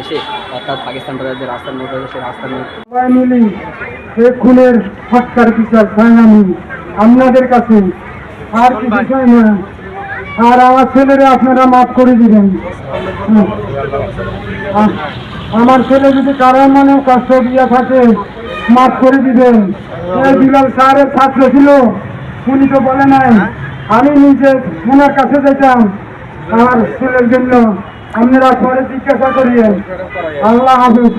শেষে, অর্থাৎ পাকিস্তান যে রাস্তা নিয়ে গেছে সেই রাস্তা নিয়ে সবাই মিলি এ খুনের হত্যার বিচার চাই আমি আপনাদের কাছে আর কিছু চাই না। আর আমার ছেলেরে আপনারা মাফ করে দিবেন। আমার ছেলে যদি কারও মনে কষ্ট দিয়ে থাকে, মাফ করে দিবেন। বিলাল স্যারের ছাত্র ছিল, উনি তো বলে নাই, আমি নিজে ওনার কাছে যেতাম, আমার ছেলের জন্য। আপনারা পরে জিজ্ঞাসা করিয়েন আল্লাহ হাফিজ,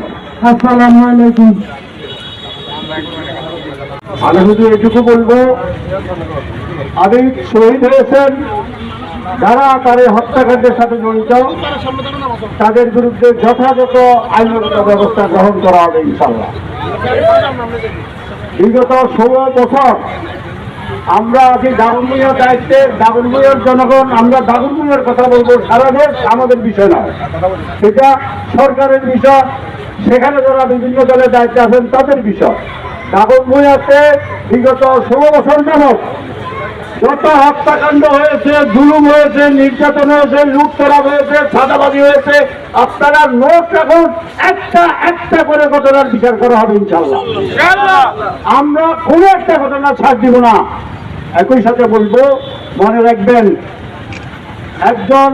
আসসালামু আলাইকুম। আমি শুধু এটুকু বলব আমি শহীদ হয়েছেন, যারা এই হত্যাকাণ্ডের সাথে জড়িত, তাদের বিরুদ্ধে যথাযথ আইনগত ব্যবস্থা গ্রহণ করা হবে ইনশাল্লাহ বিগত ষোলো বছর আমরা আছি দাগনভূঞার দায়িত্বে। দাগনভূঞার জনগণ আমরা দাগনভূঞার কথা বলব সারা দেশ আমাদের বিষয় নয়। সেটা সরকারের বিষয় সেখানে যারা বিভিন্ন দলের দায়িত্বে আছেন তাদের বিষয়। দাগনভূঞাতে বিগত ষোলো বছর যাবত যত হত্যাকাণ্ড হয়েছে জুলুম হয়েছে নির্যাতন হয়েছে লুটতরা হয়েছে সাদাবাদী হয়েছে আপনারা নোট রাখুন একটা একটা করে ঘটনার বিচার করা হবে ইনশাল্লাহ আমরা কোনো একটা ঘটনা ছাড় দিব না। একই সাথে বলব, মনে রাখবেন, একজন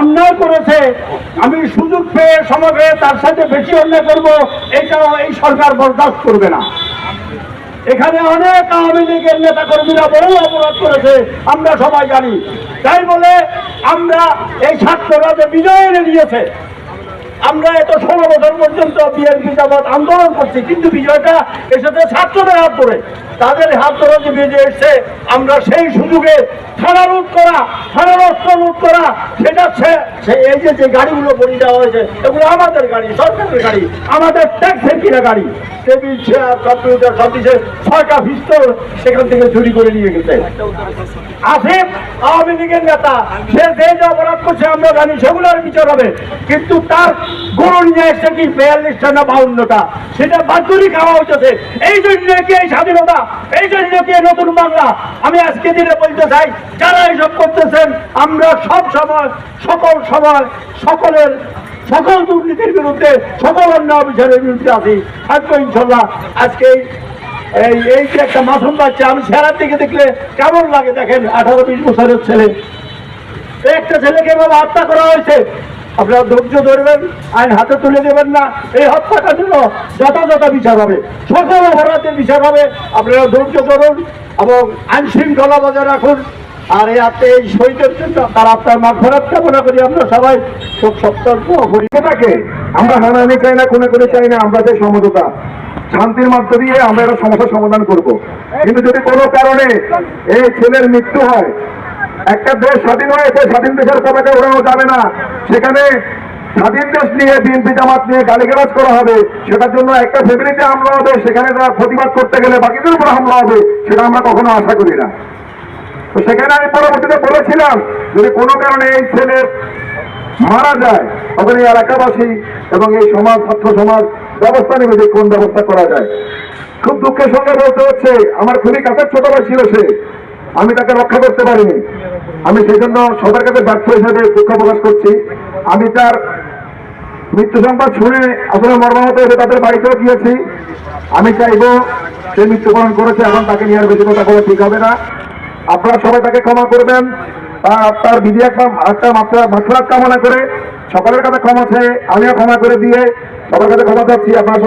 অন্যায় করেছে, আমি সুযোগ পেয়ে পেয়ে তার সাথে বেশি অন্যায় করব এটাও এই সরকার বরদাস্ত করবে না। এখানে অনেক আওয়ামী লীগের নেতা কর্মীরা বহু অপরাধ করেছে, আমরা সবাই জানি। তাই বলে আমরা এই ছাত্ররা যে বিজয় এনে দিয়েছে আমরা এত ষোলো বছর পর্যন্ত বিএনপি যাবৎ আন্দোলন করছি, কিন্তু বিজয়টা এসেছে ছাত্রদের হাত ধরে। তাদের হাত ধরে যে বিজয় এসছে, আমরা সেই সুযোগে থানা লুট করা থানার অস্ত্র লুট করা, সেটা এই যে যে গাড়িগুলো বলি দেওয়া হয়েছে, এগুলো আমাদের গাড়ি, সরকারের গাড়ি, আমাদের ট্যাক্সের কিনা গাড়ি। টেবিল, চেয়ার, কম্পিউটার, সব কিছু ছয়টা পিস্তল সেখান থেকে চুরি করে নিয়ে গেছে। আসিফ, আওয়ামী লীগের নেতা, সে যে যে অপরাধ করছে, আমরা জানি সেগুলোর বিচার হবে। কিন্তু তার গরু নিয়ে এসছে কি বিয়াল্লিশটা না বাউন্নটা? সেটা বাধ্যরি খাওয়া হচ্ছে এই জন্য কি এই স্বাধীনতা? এই জন্য কি নতুন বাংলা? আমি আজকে দিনে বলতে চাই, যারা এইসব করতেছেন, আমরা সব সময় সকল সময় সকলের, সকল দুর্নীতির বিরুদ্ধে, সকল অন্যায় বিচারের বিরুদ্ধে আছি। থাকব ইনশাল্লাহ। আজকে এই এই যে একটা মাসুম বাচ্চা, আমি সেরার দিকে দেখলে কেমন লাগে দেখেন? আঠারো বিশ বছরের ছেলে। একটা ছেলেকে এভাবে হত্যা করা হয়েছে। আপনারা ধৈর্য ধরবেন, আইন হাতে তুলে দেবেন না। এই হত্যাকাণ্ড যথাযথ বিচার হবে সকল অপরাধের বিচার হবে, আপনারা ধৈর্য ধরুন এবং আইন শৃঙ্খলা বজায় রাখুন। আর এই আপনি এই শহীদের জন্য তার আপনার মাঠ ফেরত কামনা করি। আমরা সবাই শোক সপ্তাহ করি। এটাকে আমরা হানাহানি চাই না কোনে করে চাই না, আমরা চাই সমঝোতা। শান্তির মধ্য দিয়ে আমরা একটা সমস্যার সমাধান করব। কিন্তু যদি কোনো কারণে এই ছেলের মৃত্যু হয় একটা দেশ স্বাধীন হয়েছে, স্বাধীন দেশের পতাকা ওড়ানো যাবে না। সেখানে স্বাধীন দেশ নিয়ে, বিএনপি জামাত নিয়ে গালিগালাজ করা হবে। সেটার জন্য একটা ফ্যামিলিতে হামলা হবে, সেখানে তারা প্রতিবাদ করতে গেলে বাকিদের উপর হামলা হবে, সেটা আমরা কখনো আশা করি না। তো সেখানে আমি পরবর্তীতে বলেছিলাম, যদি কোনো কারণে এই ছেলের মারা যায়, তখন এই এলাকাবাসী এবং এই সমাজ, ছাত্র সমাজ ব্যবস্থা নেবে যে কোন ব্যবস্থা করা যায়। খুব দুঃখের সঙ্গে বলতে হচ্ছে, আমার খুবই কাছের ছোট ভাই ছিল সে। আমি তাকে রক্ষা করতে পারিনি। আমি সেই জন্য সবার কাছে ব্যর্থ হিসেবে দুঃখ প্রকাশ করছি। আমি তার মৃত্যু সংবাদ শুনে আসলে মর্মাহত হয়ে তাদের বাড়িতেও গিয়েছি। আমি চাইব সে মৃত্যুবরণ করেছে এখন তাকে নিয়ে আর বেশি কথা বলা ঠিক হবে না। আপনারা সবাই তাকে ক্ষমা করবেন। তার তার বিধি একটা একটা মাত্রা মাত্রা কামনা করে সকলের কাছে ক্ষমা চেয়ে আমিও ক্ষমা করে দিয়ে সবার কাছে ক্ষমা চাচ্ছি। আপনারা